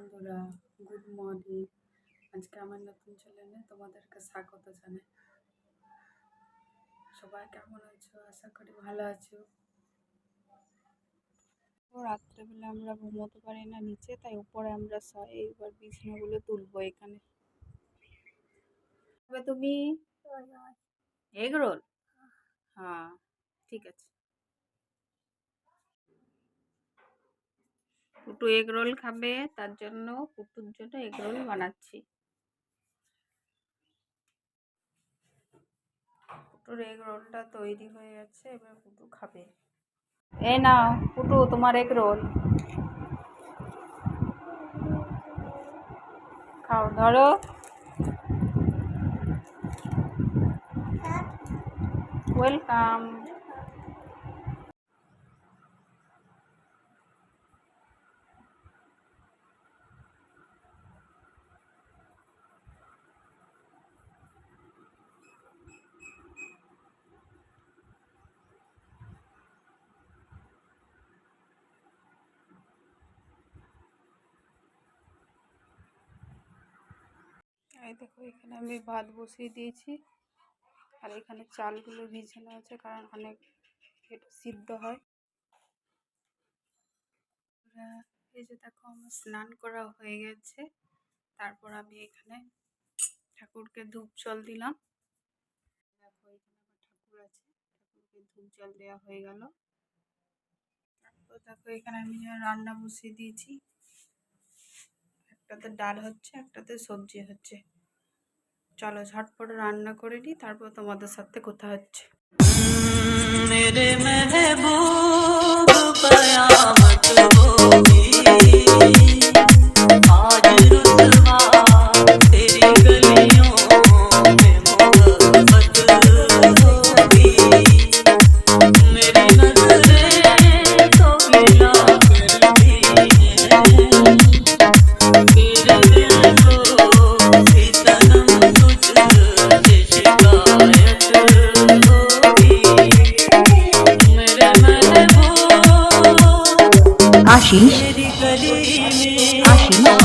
বন্ধুরা good morning আজকে আমার নতুন চ্যানেলে তোমাদেরকে স্বাগত জানাই। সবাই কেমন আছো? আশা করি ভালো আছো। রাত্রেবেলা আমরা ঘুমোতে পারি না নিচে তাই উপরে আমরা শুই এইবার বিছানাগুলো তুলবো এখানে। তবে তুমি এগ রোল হ্যাঁ ঠিক আছে। পুটু এগ রোল খাবে, তার জন্য পুটুর জন্য এগ রোল বানাচ্ছি। পুটুর এগ রোলটা তৈরি হয়ে গেছে, এবার পুটু খাবে। এই না পুটু তোমার এগ রোল। খাও, ধরো। ওয়েলকাম। এই দেখো, এখানে আমি ভাত বসিয়ে দিয়েছি। আর এখানে চালগুলো ভিজানো আছে, কারণ অনেক এটা সিদ্ধ হয়। এই যে দেখো, আমার স্নান করা হয়ে গেছে। তারপর আমি এখানে ঠাকুরকে ধূপ জল দিলাম। দেখো, এখানে আমার ঠাকুর আছে। ঠাকুরকে ধূপ জল দেওয়া হয়ে গেল। তারপর দেখো, এখানে আমি রান্না বসিয়ে দিয়েছি। একটাতে ডাল হচ্ছে, একটাতে সবজি হচ্ছে। চলো ঝটপট রান্না করে নিই তারপর তোমাদের সাথে কথা হচ্ছে। আশিস আশিস।